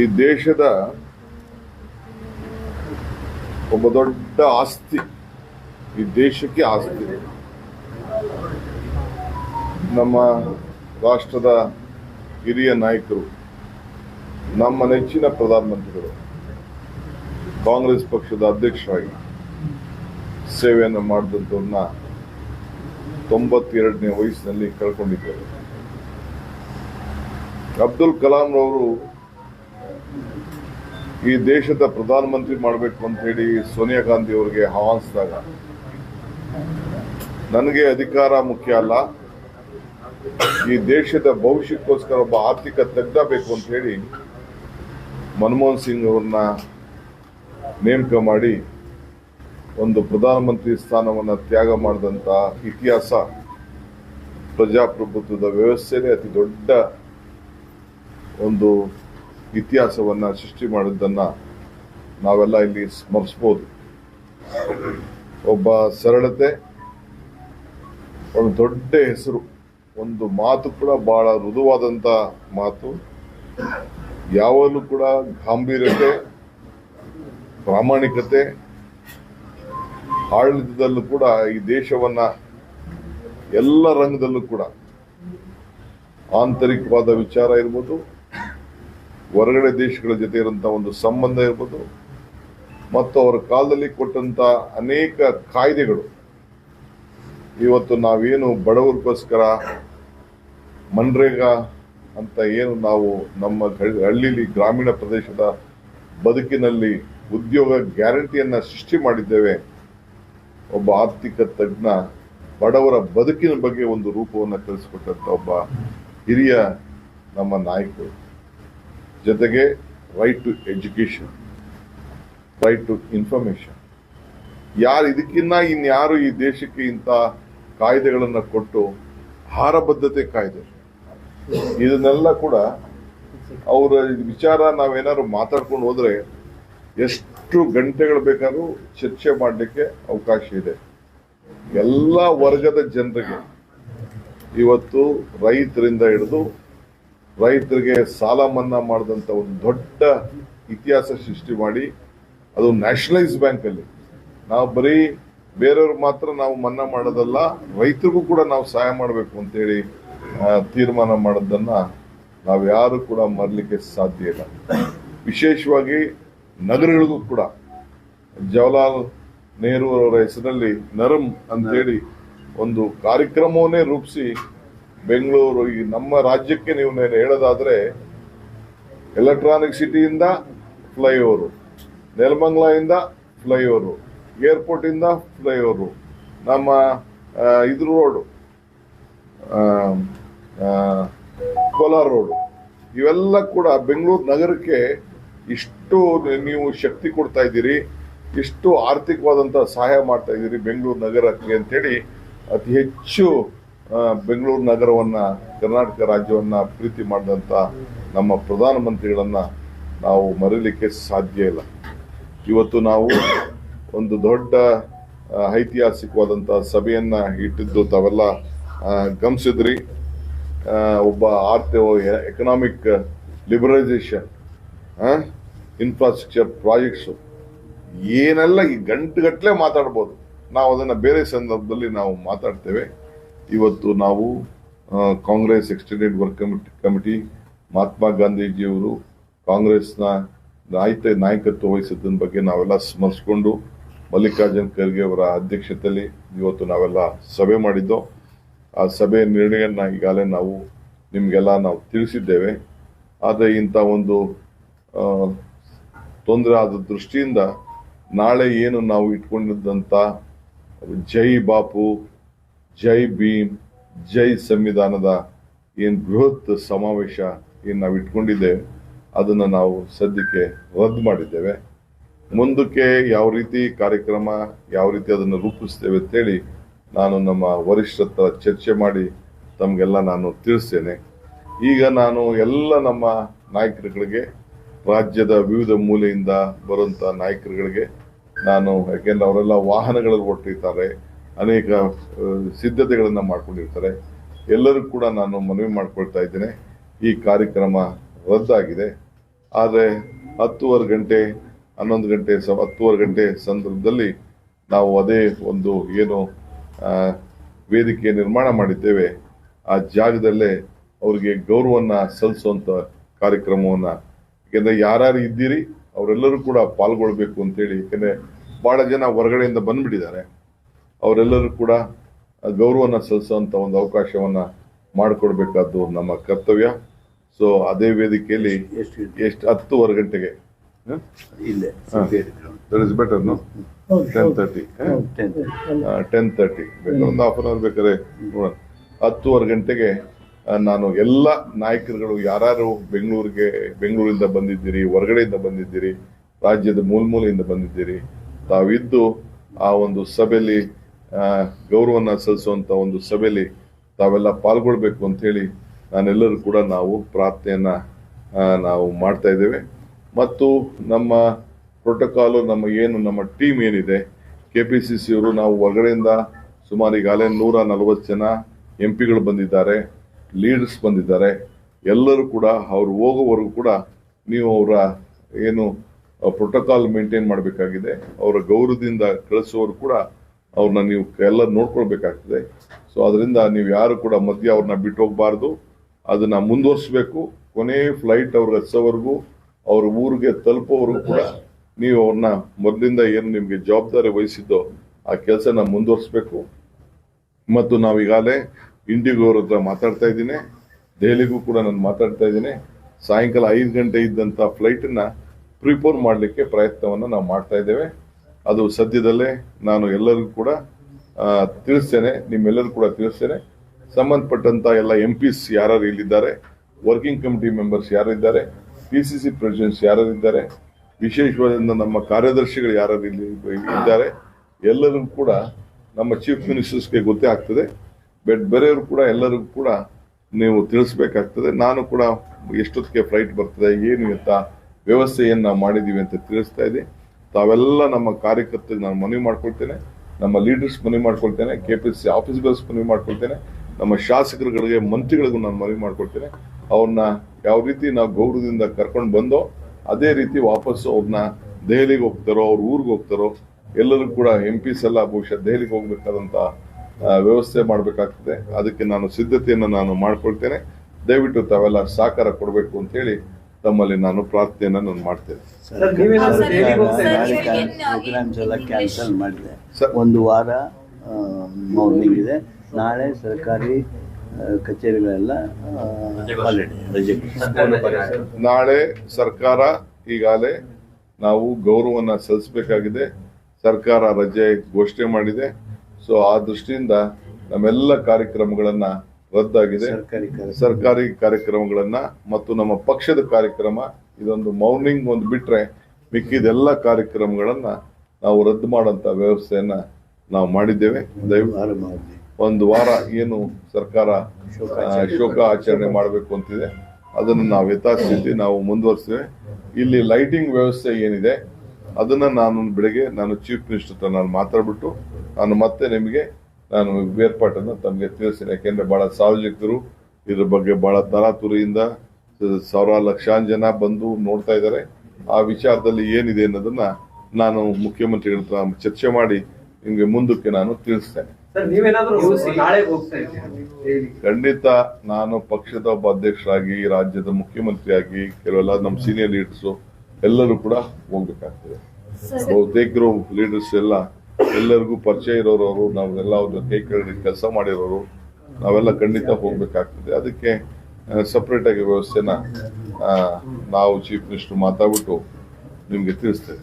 ಈ ದೇಶದ ಒಬ್ಬ ದೊಡ್ಡ ಆಸ್ತಿ ಈ ದೇಶಕ್ಕೆ ಆಸ್ತಿ. ನಮ್ಮ ರಾಷ್ಟ್ರದ ಹಿರಿಯ ನಾಯಕರು, ನಮ್ಮ ನೆಚ್ಚಿನ ಪ್ರಧಾನಮಂತ್ರಿಗಳು, ಕಾಂಗ್ರೆಸ್ ಪಕ್ಷದ ಅಧ್ಯಕ್ಷರಾಗಿ ಸೇವೆಯನ್ನು ಮಾಡಿದಂಥವ್ರನ್ನ ತೊಂಬತ್ತೆರಡನೇ ವಯಸ್ಸಿನಲ್ಲಿ ಕಳ್ಕೊಂಡಿದ್ದಾರೆ. ಅಬ್ದುಲ್ ಕಲಾಂ ರವರು ಈ ದೇಶದ ಪ್ರಧಾನಮಂತ್ರಿ ಮಾಡಬೇಕು ಅಂತ ಹೇಳಿ ಸೋನಿಯಾ ಗಾಂಧಿ ಅವರಿಗೆ ಆಹ್ವಾನಿಸಿದಾಗ, ನನಗೆ ಅಧಿಕಾರ ಮುಖ್ಯ ಅಲ್ಲ, ಈ ದೇಶದ ಭವಿಷ್ಯಕ್ಕೋಸ್ಕರ ಒಬ್ಬ ಆರ್ಥಿಕ ತಜ್ಞ ಬೇಕು ಅಂತ ಹೇಳಿ ಮನಮೋಹನ್ ಸಿಂಗ್ ಅವ್ರನ್ನ ನೇಮಕ ಮಾಡಿ ಒಂದು ಪ್ರಧಾನಮಂತ್ರಿ ಸ್ಥಾನವನ್ನು ತ್ಯಾಗ ಮಾಡಿದಂತ ಇತಿಹಾಸ ಪ್ರಜಾಪ್ರಭುತ್ವದ ವ್ಯವಸ್ಥೆನೇ ಅತಿ ದೊಡ್ಡ ಒಂದು ಇತಿಹಾಸವನ್ನ ಸೃಷ್ಟಿ ಮಾಡಿದ್ದನ್ನ ನಾವೆಲ್ಲ ಇಲ್ಲಿ ಸ್ಮರಿಸ್ಬೋದು. ಒಬ್ಬ ಸರಳತೆ, ಒಂದು ದೊಡ್ಡ ಹೆಸರು, ಒಂದು ಮಾತು ಕೂಡ ಬಹಳ ಮೃದುವಾದಂಥ ಮಾತು. ಯಾವಾಗಲೂ ಕೂಡ ಗಾಂಭೀರ್ಯತೆ, ಪ್ರಾಮಾಣಿಕತೆ, ಆಡಳಿತದಲ್ಲೂ ಕೂಡ ಈ ದೇಶವನ್ನ ಎಲ್ಲ ರಂಗದಲ್ಲೂ ಕೂಡ ಆಂತರಿಕವಾದ ವಿಚಾರ ಇರ್ಬೋದು. ಹೊರಗಡೆ ದೇಶಗಳ ಜೊತೆ ಇರುವಂತಹ ಒಂದು ಸಂಬಂಧ ಇರ್ಬೋದು. ಮತ್ತು ಅವರ ಕಾಲದಲ್ಲಿ ಕೊಟ್ಟಂತ ಅನೇಕ ಕಾಯ್ದೆಗಳು. ಇವತ್ತು ನಾವೇನು ಬಡವರಿಗೋಸ್ಕರ ಮನ್ರೇಗಾ ಅಂತ ಏನು ನಾವು ನಮ್ಮ ಹಳ್ಳಿ- ಹಳ್ಳಿಲಿ ಗ್ರಾಮೀಣ ಪ್ರದೇಶದ ಬದುಕಿನಲ್ಲಿ ಉದ್ಯೋಗ ಗ್ಯಾರಂಟಿಯನ್ನ ಸೃಷ್ಟಿ ಮಾಡಿದ್ದೇವೆ. ಒಬ್ಬ ಆರ್ಥಿಕ ತಜ್ಞ ಬಡವರ ಬದುಕಿನ ಬಗ್ಗೆ ಒಂದು ರೂಪವನ್ನು ಕಲಿಸಿಕೊಟ್ಟಂತ ಒಬ್ಬ ಹಿರಿಯ ನಮ್ಮ ನಾಯಕರು. ಜೊತೆಗೆ right to education right to information ಯಾರು ಇದಕ್ಕಿನ್ನ ಇನ್ಯಾರು ಈ ದೇಶಕ್ಕೆ ಇಂಥ ಕಾಯ್ದೆಗಳನ್ನು ಕೊಟ್ಟು ಆಹಾರಬದ್ಧತೆ ಕಾಯ್ದೆ? ಇದನ್ನೆಲ್ಲ ಕೂಡ ಅವರ ವಿಚಾರ ನಾವೇನಾದ್ರು ಮಾತಾಡ್ಕೊಂಡು ಹೋದ್ರೆ ಎಷ್ಟು ಗಂಟೆಗಳು ಬೇಕಾದ್ರೂ ಚರ್ಚೆ ಮಾಡಲಿಕ್ಕೆ ಅವಕಾಶ ಇದೆ. ಎಲ್ಲ ವರ್ಗದ ಜನರಿಗೆ ಇವತ್ತು ರೈತರಿಂದ ಹಿಡಿದು ರೈತರಿಗೆ ಸಾಲ ಮನ್ನಾ ಮಾಡಿದಂತ ಒಂದು ದೊಡ್ಡ ಇತಿಹಾಸ ಸೃಷ್ಟಿ ಮಾಡಿ, ಅದು ನ್ಯಾಷನಲೈಸ್ ಬ್ಯಾಂಕ್ ಅಲ್ಲಿ. ನಾವು ಬರೀ ಬೇರೆಯವ್ರು ಮಾತ್ರ ನಾವು ಮನ್ನಾ ಮಾಡೋದಲ್ಲ, ರೈತರಿಗೂ ಕೂಡ ನಾವು ಸಹಾಯ ಮಾಡಬೇಕು ಅಂತೇಳಿ ತೀರ್ಮಾನ ಮಾಡೋದನ್ನ ನಾವು ಯಾರು ಕೂಡ ಮರಲಿಕ್ಕೆ ಸಾಧ್ಯ ಇಲ್ಲ. ವಿಶೇಷವಾಗಿ ನಗರಗಳಿಗೂ ಕೂಡ. ಜವಾಹರ್ಲಾಲ್ ನೆಹರು ಅವರ ಹೆಸರಲ್ಲಿ ನರಂ ಅಂತೇಳಿ ಒಂದು ಕಾರ್ಯಕ್ರಮವನ್ನೇ ರೂಪಿಸಿ ಬೆಂಗಳೂರು, ಈ ನಮ್ಮ ರಾಜ್ಯಕ್ಕೆ ನೀವು ಹೇಳೋದಾದರೆ ಎಲೆಕ್ಟ್ರಾನಿಕ್ ಸಿಟಿಯಿಂದ ಫ್ಲೈಓವರು ನೆಲಮಂಗ್ಲಿಂದ ಫ್ಲೈಓವರು ಏರ್ಪೋರ್ಟ್ ಇಂದ ಫ್ಲೈಓವರು ನಮ್ಮ ಇದು ರೋಡು ಕೋಲಾರ ರೋಡು ಇವೆಲ್ಲ ಕೂಡ ಬೆಂಗಳೂರು ನಗರಕ್ಕೆ ಇಷ್ಟು ನೀವು ಶಕ್ತಿ ಕೊಡ್ತಾ ಇದ್ದೀರಿ, ಇಷ್ಟು ಆರ್ಥಿಕವಾದಂಥ ಸಹಾಯ ಮಾಡ್ತಾ ಇದ್ದೀರಿ ಬೆಂಗಳೂರು ನಗರಕ್ಕೆ ಅಂತೇಳಿ ಅತಿ ಹೆಚ್ಚು ಬೆಂಗಳೂರು ನಗರವನ್ನು, ಕರ್ನಾಟಕ ರಾಜ್ಯವನ್ನು ಪ್ರೀತಿ ಮಾಡಿದಂಥ ನಮ್ಮ ಪ್ರಧಾನಮಂತ್ರಿಗಳನ್ನು ನಾವು ಮರೀಲಿಕ್ಕೆ ಸಾಧ್ಯ ಇಲ್ಲ. ಇವತ್ತು ನಾವು ಒಂದು ದೊಡ್ಡ ಐತಿಹಾಸಿಕವಾದಂಥ ಸಭೆಯನ್ನು ಇಟ್ಟಿದ್ದು ತಾವೆಲ್ಲ ಗಮನಿಸಿದ್ರಿ. ಒಬ್ಬ ಆರ್ಥ ಎಕನಾಮಿಕ್ ಲಿಬರಲೈಸೇಷನ್ ಇನ್ಫ್ರಾಸ್ಟ್ರಕ್ಚರ್ ಪ್ರಾಜೆಕ್ಟ್ಸು ಏನೆಲ್ಲ ಈ ಗಂಟುಗಟ್ಟಲೆ ಮಾತಾಡ್ಬೋದು, ನಾವು ಅದನ್ನು ಬೇರೆ ಸಂದರ್ಭದಲ್ಲಿ ನಾವು ಮಾತಾಡ್ತೇವೆ. ಇವತ್ತು ನಾವು Congress extended work committee committee Mahatma ಗಾಂಧೀಜಿಯವರು ಕಾಂಗ್ರೆಸ್ನ ನಾಯಕ, ನಾಯಕತ್ವ ವಹಿಸಿದ್ದನ್ನ ಬಗ್ಗೆ ನಾವೆಲ್ಲ ಸ್ಮರಿಸ್ಕೊಂಡು ಮಲ್ಲಿಕಾರ್ಜುನ್ ಖರ್ಗೆ ಅವರ ಅಧ್ಯಕ್ಷತೆಯಲ್ಲಿ ಇವತ್ತು ನಾವೆಲ್ಲ ಸಭೆ ಮಾಡಿದ್ದೋ. ಆ ಸಭೆಯ ನಿರ್ಣಯನ ಈಗಾಗಲೇ ನಾವು ನಿಮಗೆಲ್ಲ ನಾವು ತಿಳಿಸಿದ್ದೇವೆ. ಆದರೆ ಇಂಥ ಒಂದು ತೊಂದರೆ ಆದ ದೃಷ್ಟಿಯಿಂದ ನಾಳೆ ಏನು ನಾವು ಇಟ್ಕೊಂಡಿದ್ದಂಥ ಜೈ ಬಾಪು ಜೈ ಭೀಮ್, ಜೈ ಸಂವಿಧಾನದ ಏನು ಬೃಹತ್ ಸಮಾವೇಶ ಏನು ನಾವು ಇಟ್ಕೊಂಡಿದ್ದೇವೆ ಅದನ್ನು ನಾವು ಸದ್ಯಕ್ಕೆ ರದ್ದು ಮಾಡಿದ್ದೇವೆ. ಮುಂದಕ್ಕೆ ಯಾವ ರೀತಿ ಕಾರ್ಯಕ್ರಮ, ಯಾವ ರೀತಿ ಅದನ್ನು ರೂಪಿಸ್ತೇವೆ ಅಂತೇಳಿ ನಾನು ನಮ್ಮ ವರಿಷ್ಠರ ಚರ್ಚೆ ಮಾಡಿ ತಮಗೆಲ್ಲ ನಾನು ತಿಳಿಸ್ತೇನೆ. ಈಗ ನಾನು ಎಲ್ಲ ನಮ್ಮ ನಾಯಕರುಗಳಿಗೆ, ರಾಜ್ಯದ ವಿವಿಧ ಮೂಲೆಯಿಂದ ಬರುವಂಥ ನಾಯಕರುಗಳಿಗೆ ನಾನು, ಯಾಕೆಂದ್ರೆ ಅವರೆಲ್ಲ ವಾಹನಗಳಲ್ಲಿ ಹೊರಟಿರ್ತಾರೆ ಅನೇಕ ಸಿದ್ಧತೆಗಳನ್ನು ಮಾಡಿಕೊಂಡಿರ್ತಾರೆ. ಎಲ್ಲರೂ ಕೂಡ ನಾನು ಮನವಿ ಮಾಡಿಕೊಳ್ತಾ ಇದ್ದೇನೆ. ಈ ಕಾರ್ಯಕ್ರಮ ರದ್ದಾಗಿದೆ. ಆದರೆ ಹತ್ತುವರೆ ಗಂಟೆ, ಹನ್ನೊಂದು ಗಂಟೆ, ಸ, ಹತ್ತುವರೆ ಗಂಟೆ ಸಂದರ್ಭದಲ್ಲಿ ನಾವು ಅದೇ ಒಂದು ಏನು ವೇದಿಕೆ ನಿರ್ಮಾಣ ಮಾಡಿದ್ದೇವೆ. ಆ ಜಾಗದಲ್ಲೇ ಅವರಿಗೆ ಗೌರವನ್ನ ಸಲ್ಲಿಸುವಂಥ ಕಾರ್ಯಕ್ರಮವನ್ನು. ಏಕೆಂದರೆ ಯಾರ್ಯಾರು ಇದ್ದೀರಿ, ಅವರೆಲ್ಲರೂ ಕೂಡ ಪಾಲ್ಗೊಳ್ಬೇಕು ಅಂತೇಳಿ. ಏಕೆಂದರೆ ಭಾಳ ಜನ ಹೊರಗಡೆಯಿಂದ ಬಂದ್ಬಿಟ್ಟಿದ್ದಾರೆ. ಅವರೆಲ್ಲರೂ ಕೂಡ ಗೌರವನ ಸಲ್ಲಿಸುವಂತ ಒಂದು ಅವಕಾಶವನ್ನ ಮಾಡಿಕೊಡ್ಬೇಕಾದ್ದು ನಮ್ಮ ಕರ್ತವ್ಯ. ಸೊ ಅದೇ ವೇದಿಕೆಯಲ್ಲಿ ಎಷ್ಟು ಎಷ್ಟು ಹತ್ತುವರೆ ಗಂಟೆಗೆ. ಇಲ್ಲೇ that is better no ten thirty ten thirty ಒಂದು ಹಾಫ್ ಅನ್ ಅವರ್ ಬೇಕಾದ್ರೆ ನೋಡೋಣ. ಹತ್ತುವರೆ ಗಂಟೆಗೆ ನಾನು ಎಲ್ಲ ನಾಯಕರುಗಳು ಯಾರು ಬೆಂಗಳೂರಿಗೆ ಬೆಂಗಳೂರಿಂದ ಬಂದಿದ್ದೀರಿ ಹೊರಗಡೆಯಿಂದ ಬಂದಿದ್ದೀರಿ ರಾಜ್ಯದ ಮೂಲ ಮೂಲೆಯಿಂದ ಬಂದಿದ್ದೀರಿ ತಾವಿದ್ದು ಆ ಒಂದು ಸಭೆಯಲ್ಲಿ ಗೌರವನ ಸಲ್ಲಿಸುವಂಥ ಒಂದು ಸಭೆಯಲ್ಲಿ ತಾವೆಲ್ಲ ಪಾಲ್ಗೊಳ್ಬೇಕು ಅಂತ ಹೇಳಿ ನಾನೆಲ್ಲರೂ ಕೂಡ ನಾವು ಪ್ರಾರ್ಥನೆಯನ್ನು ನಾವು ಮಾಡ್ತಾ ಇದ್ದೇವೆ. ಮತ್ತು ನಮ್ಮ ಪ್ರೋಟೋಕಾಲು ನಮ್ಮ ಏನು, ನಮ್ಮ ಟೀಮ್ ಏನಿದೆ ಕೆ ಪಿ ಸಿ ಸಿ ಅವರು ನಾವು ಹೊರಗಡೆಯಿಂದ ಸುಮಾರು ಈಗಾಗಲೇ ನೂರ ನಲವತ್ತು ಜನ ಎಂ ಪಿಗಳು ಬಂದಿದ್ದಾರೆ ಲೀಡರ್ಸ್ ಬಂದಿದ್ದಾರೆ. ಎಲ್ಲರೂ ಕೂಡ ಅವ್ರು ಹೋಗೋವರೆಗೂ ಕೂಡ ನೀವು ಅವರ ಏನು ಪ್ರೋಟೋಕಾಲ್ ಮೇಂಟೈನ್ ಮಾಡಬೇಕಾಗಿದೆ. ಅವರ ಗೌರವದಿಂದ ಕಳಿಸುವವರು ಕೂಡ ಅವ್ರನ್ನ ನೀವು ಎಲ್ಲ ನೋಡ್ಕೊಳ್ಬೇಕಾಗ್ತದೆ. ಸೊ ಅದರಿಂದ ನೀವು ಯಾರು ಕೂಡ ಮಧ್ಯೆ ಅವ್ರನ್ನ ಬಿಟ್ಟು ಹೋಗಬಾರ್ದು. ಅದನ್ನ ಮುಂದುವರಿಸಬೇಕು. ಕೊನೆ ಫ್ಲೈಟ್ ಅವ್ರಿಗೆ ಹಚ್ಚೋವರೆಗೂ ಅವ್ರ ಊರಿಗೆ ತಲುಪೋವರೆಗೂ ಕೂಡ ನೀವು ಅವ್ರನ್ನ ಮೊದಲಿಂದ ಏನು ನಿಮಗೆ ಜವಾಬ್ದಾರಿ ವಹಿಸಿದ್ದೋ ಆ ಕೆಲಸನ ಮುಂದುವರಿಸಬೇಕು. ಮತ್ತು ನಾವು ಈಗಾಗಲೇ ಇಂಡಿಗೋ ಅವ್ರ ಹತ್ರ ಮಾತಾಡ್ತಾ ಇದ್ದೀನಿ. ದೆಹಲಿಗೂ ಕೂಡ ನಾನು ಮಾತಾಡ್ತಾ ಇದ್ದೀನಿ. ಸಾಯಂಕಾಲ ಐದು ಗಂಟೆ ಇದ್ದಂಥ ಫ್ಲೈಟನ್ನು ಪ್ರಿಪೋರ್ ಮಾಡಲಿಕ್ಕೆ ಪ್ರಯತ್ನವನ್ನು ನಾವು ಮಾಡ್ತಾ ಇದ್ದೇವೆ. ಅದು ಸದ್ಯದಲ್ಲೇ ನಾನು ಎಲ್ಲರಿಗೂ ಕೂಡ ತಿಳಿಸ್ತೇನೆ ನಿಮ್ಮೆಲ್ಲರೂ ಕೂಡ ತಿಳಿಸ್ತೇನೆ. ಸಂಬಂಧಪಟ್ಟಂತ ಎಲ್ಲ ಎಂ ಪಿಸ್ ಯಾರು ಇಲ್ಲಿದ್ದಾರೆ ವರ್ಕಿಂಗ್ ಕಮಿಟಿ ಮೆಂಬರ್ಸ್ ಯಾರಿದ್ದಾರೆ ಪಿ ಸಿ ಸಿ ಪ್ರೆಸಿಡೆಂಟ್ಸ್ ಯಾರಿದ್ದಾರೆ ವಿಶೇಷವಾದ ನಮ್ಮ ಕಾರ್ಯದರ್ಶಿಗಳು ಯಾರು ಇಲ್ಲಿ ಇದ್ದಾರೆ, ಎಲ್ಲರಿಗೂ ಕೂಡ ನಮ್ಮ ಚೀಫ್ ಮಿನಿಸ್ಟರ್ಸ್ಗೆ ಗೊತ್ತೇ ಆಗ್ತದೆ. ಬಟ್ ಬೇರೆಯವರು ಕೂಡ ಎಲ್ಲರಿಗೂ ಕೂಡ ನೀವು ತಿಳಿಸ್ಬೇಕಾಗ್ತದೆ. ನಾನು ಕೂಡ ಎಷ್ಟೊತ್ತಿಗೆ ಫ್ಲೈಟ್ ಬರ್ತದೆ, ಏನು ಅಂತ ವ್ಯವಸ್ಥೆಯನ್ನು ಮಾಡಿದ್ದೀವಿ ಅಂತ ತಿಳಿಸ್ತಾ ಇದ್ದೀನಿ. ತಾವೆಲ್ಲ ನಮ್ಮ ಕಾರ್ಯಕರ್ತರಿಗೆ ನಾನು ಮನವಿ ಮಾಡ್ಕೊಳ್ತೇನೆ, ನಮ್ಮ ಲೀಡರ್ಸ್ ಮನವಿ ಮಾಡ್ಕೊಳ್ತೇನೆ ಕೆ ಪಿ ಸಿ ಆಫೀಸ್ಗಳ್ಸ್ ಮನವಿ ಮಾಡ್ಕೊಳ್ತೇನೆ, ನಮ್ಮ ಶಾಸಕರುಗಳಿಗೆ, ಮಂತ್ರಿಗಳಿಗೂ ನಾನು ಮನವಿ ಮಾಡ್ಕೊಳ್ತೇನೆ. ಅವ್ರನ್ನ ಯಾವ ರೀತಿ ನಾವು ಗೌರವದಿಂದ ಕರ್ಕೊಂಡು ಬಂದೋ, ಅದೇ ರೀತಿ ವಾಪಸ್ಸು ಅವ್ರನ್ನ ದೆಹಲಿಗೆ ಹೋಗ್ತಾರೋ, ಅವ್ರ ಊರಿಗೆ ಹೋಗ್ತಾರೋ, ಎಲ್ಲರೂ ಕೂಡ ಎಂ ಪಿಸ್ ಎಲ್ಲ ಬಹುಶಃ ದೆಹಲಿಗೆ ಹೋಗ್ಬೇಕಾದಂತ ವ್ಯವಸ್ಥೆ ಮಾಡಬೇಕಾಗ್ತದೆ. ಅದಕ್ಕೆ ನಾನು ಸಿದ್ಧತೆಯನ್ನು ನಾನು ಮಾಡ್ಕೊಳ್ತೇನೆ. ದಯವಿಟ್ಟು ತಾವೆಲ್ಲ ಸಹಕಾರ ಕೊಡಬೇಕು ಅಂತ ಹೇಳಿ ತಮ್ಮಲ್ಲಿ ನಾನು ಪ್ರಾರ್ಥನೆಯನ್ನು ನಾನು ಮಾಡ್ತೇನೆ? ಪ್ರೋಗ್ರಾಮ್ಸ್ ಎಲ್ಲ ಕ್ಯಾನ್ಸಲ್ ಮಾಡಿದೆ. ಒಂದು ವಾರ ಮಾರ್ನಿಂಗ್ ಇದೆ. ನಾಳೆ ಸರ್ಕಾರಿ ಆ, ಕಚೇರಿಗಳೆಲ್ಲ ನಾಳೆ ಸರ್ಕಾರ ಈಗಾಗಲೇ ನಾವು ಗೌರವವನ್ನು ಸಲ್ಲಿಸಬೇಕಾಗಿದೆ. ಸರ್ಕಾರ ರಜೆ ಘೋಷಣೆ ಮಾಡಿದೆ. ಸೊ ಆ ದೃಷ್ಟಿಯಿಂದ ನಮ್ಮೆಲ್ಲ ಕಾರ್ಯಕ್ರಮಗಳನ್ನ ರದ್ದಾಗಿದೆ. ಸರ್ಕಾರಿ ಕಾರ್ಯ ಸರ್ಕಾರಿ ಕಾರ್ಯಕ್ರಮಗಳನ್ನ ಮತ್ತು ನಮ್ಮ ಪಕ್ಷದ ಕಾರ್ಯಕ್ರಮ ಇದೊಂದು ಮೌರ್ನಿಂಗ್ ಒಂದು ಬಿಟ್ರೆ ಮಿಕ್ಕಿದೆಲ್ಲ ಕಾರ್ಯಕ್ರಮಗಳನ್ನ ನಾವು ರದ್ದು ಮಾಡೋಂಥ ವ್ಯವಸ್ಥೆಯನ್ನ ನಾವು ಮಾಡಿದ್ದೇವೆ. ಒಂದು ವಾರ ಏನು ಸರ್ಕಾರ ಶೋಕ ಆಚರಣೆ ಮಾಡಬೇಕು. ಅಂತಿದೆ. ಅದನ್ನು ನಾವು ಯಥಾಸ್ಥಿತಿ ನಾವು ಮುಂದುವರಿಸ್ತೇವೆ ಇಲ್ಲಿ ಲೈಟಿಂಗ್ ವ್ಯವಸ್ಥೆ ಏನಿದೆ ಅದನ್ನ ನಾನು ಬೆಳಗ್ಗೆ ನಾನು ಚೀಫ್ ಮಿನಿಸ್ಟರ್ ಹತ್ರ ನಾನು ಮಾತಾಡ್ಬಿಟ್ಟು ನಾನು ಮತ್ತೆ ನಿಮಗೆ ನಾನು ಏರ್ಪಾಟನ್ನು ತಮಗೆ ತಿಳಿಸ್ತೇನೆ. ಯಾಕೆಂದರೆ ಭಾಳ ಸಾರ್ವಜನಿಕರು ಇದ್ರ ಬಗ್ಗೆ ಭಾಳ ತರಾತುರಿಯಿಂದ ಸಾವಿರ ಲಕ್ಷಾನ್ ಜನ ಬಂದು ನೋಡ್ತಾ ಇದ್ದಾರೆ. ಆ ವಿಚಾರದಲ್ಲಿ ಏನಿದೆ ಅನ್ನೋದನ್ನ ನಾನು ಮುಖ್ಯಮಂತ್ರಿಗಳ ಹತ್ರ ಚರ್ಚೆ ಮಾಡಿ ನಿಮಗೆ ಮುಂದಕ್ಕೆ ನಾನು ತಿಳಿಸ್ತೇನೆ. ಸರ್ ನೀವೇನಾದ್ರೂ ನಾಳೆ ಹೋಗ್ತಾ ಇದ್ದೀರಾ? ಖಂಡಿತ ನಾನು ಪಕ್ಷದ ಒಬ್ಬ ಅಧ್ಯಕ್ಷರಾಗಿ ರಾಜ್ಯದ ಮುಖ್ಯಮಂತ್ರಿಯಾಗಿ ಕೆಲವೆಲ್ಲ ನಮ್ಮ ಸೀನಿಯರ್ ಲೀಡರ್ಸು ಎಲ್ಲರೂ ಕೂಡ ಹೋಗ್ಬೇಕಾಗ್ತದೆ. ಬಹುತೇಕರು ಲೀಡರ್ಸ್ ಎಲ್ಲ ಎಲ್ಲರಿಗೂ ಪರಿಚಯ ಇರೋರವರು, ನಾವೆಲ್ಲ ಅವ್ರ ಕೈ ಕೆಳಗೆ ಕೆಲಸ ಮಾಡಿರೋರು, ನಾವೆಲ್ಲ ಖಂಡಿತ ಹೋಗ್ಬೇಕಾಗ್ತದೆ. ಅದಕ್ಕೆ ಸಪ್ರೇಟ್ ಆಗಿ ವ್ಯವಸ್ಥೆನ ನಾವು ಚೀಫ್ ಮಿನಿಸ್ಟರ್ ಮಾತಾಡ್ಬಿಟ್ಟು ನಿಮ್ಗೆ ತಿಳಿಸ್ತೇವೆ.